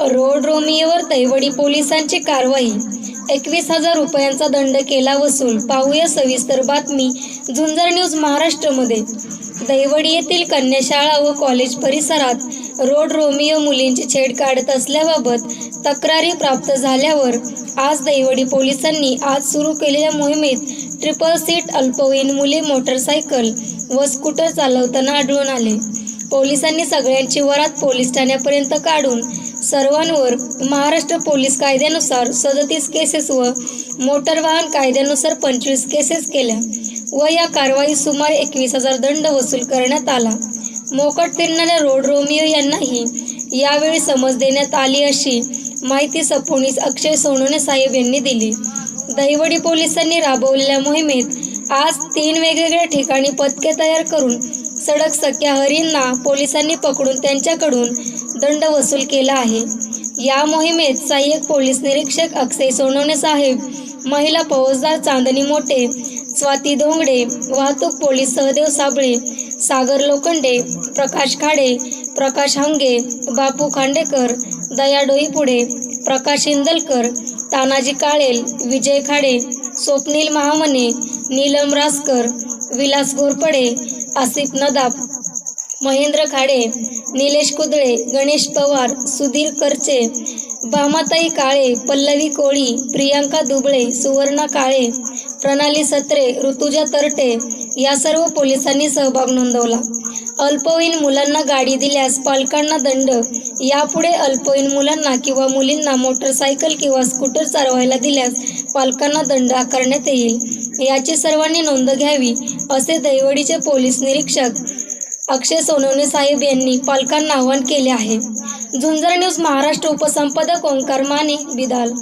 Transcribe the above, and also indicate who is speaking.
Speaker 1: Road रोमियोवर दैवडी पोलिसांची कारवाई. एकवीस हजार रुपयांचा दंड केला वसूल. पाहूया सविस्तर बातमी झुंजर न्यूज महाराष्ट्रमध्ये. दैवडी येथील कन्याशाळा व कॉलेज परिसरात रोड रोमियो मुलींची छेड काढत असल्याबाबत तक्रारी प्राप्त झाल्यावर आज दैवडी पोलिसांनी आज सुरू केलेल्या मोहिमेत ट्रिपल सीट अल्पवयीन मुले मोटरसायकल व स्कूटर चालवताना आढळून आले. पोलिसांनी सगळ्यांची वरात पोलीस ठाण्यापर्यंत काढून सर्वांवर महाराष्ट्र पोलीस कायद्यानुसार सदतीस केसेस व मोटर वाहन कायद्यानुसार पंचवीस केसेस केल्या व या कारवाईत सुमारे एकवीस हजार दंड वसूल करण्यात आला. मोकट फिरणाऱ्या रोड रोमियो यांनाही यावेळी समज देण्यात आली अशी माहिती सपोनीस अक्षय सोनोने साहेब यांनी दिली. दहिवडी पोलिसांनी राबवलेल्या मोहिमेत आज तीन वेगवेगळ्या ठिकाणी पथके तयार करून सडक सख्या हरींना पोलिसांनी पकडून त्यांच्याकडून दंड वसूल केला आहे. या मोहिमेत सहाय्यक पोलीस निरीक्षक अक्षय सोनवणे साहेब महिला फौजदार चांदणी मोठे स्वाती धोंगडे वाहतूक पोलीस सहदेव साबळे सागर लोखंडे प्रकाश खाडे प्रकाश हंगे बापू खांडेकर दया डोईपुढे प्रकाश इंदलकर तानाजी काळेल विजय खाडे स्वप्नील महामने नीलम रासकर विलास घोरपडे आसिफ नदाब महेंद्र खाडे निलेश कुदळे गणेश पवार सुधीर करचे भामाताई काळे पल्लवी कोळी प्रियांका दुबळे सुवर्णा काळे प्रणाली सत्रे ऋतुजा तरटे या सर्व पोलिसांनी सहभाग नोंदवला. अल्पवयीन मुलांना गाडी दिल्यास पालकांना दंड. यापुढे अल्पवयीन मुलांना किंवा मुलींना मोटरसायकल किंवा स्कूटर चालवायला दिल्यास पालकांना दंड आकारण्यात येईल. याची सर्वांनी नोंद घ्यावी असे दैवडीचे पोलीस निरीक्षक अक्षय सोनवणे साहेब यांनी पालकांना आवाहन केले आहे. झुंजर न्यूज महाराष्ट्र उपसंपादक ओंकार माने बिदाल.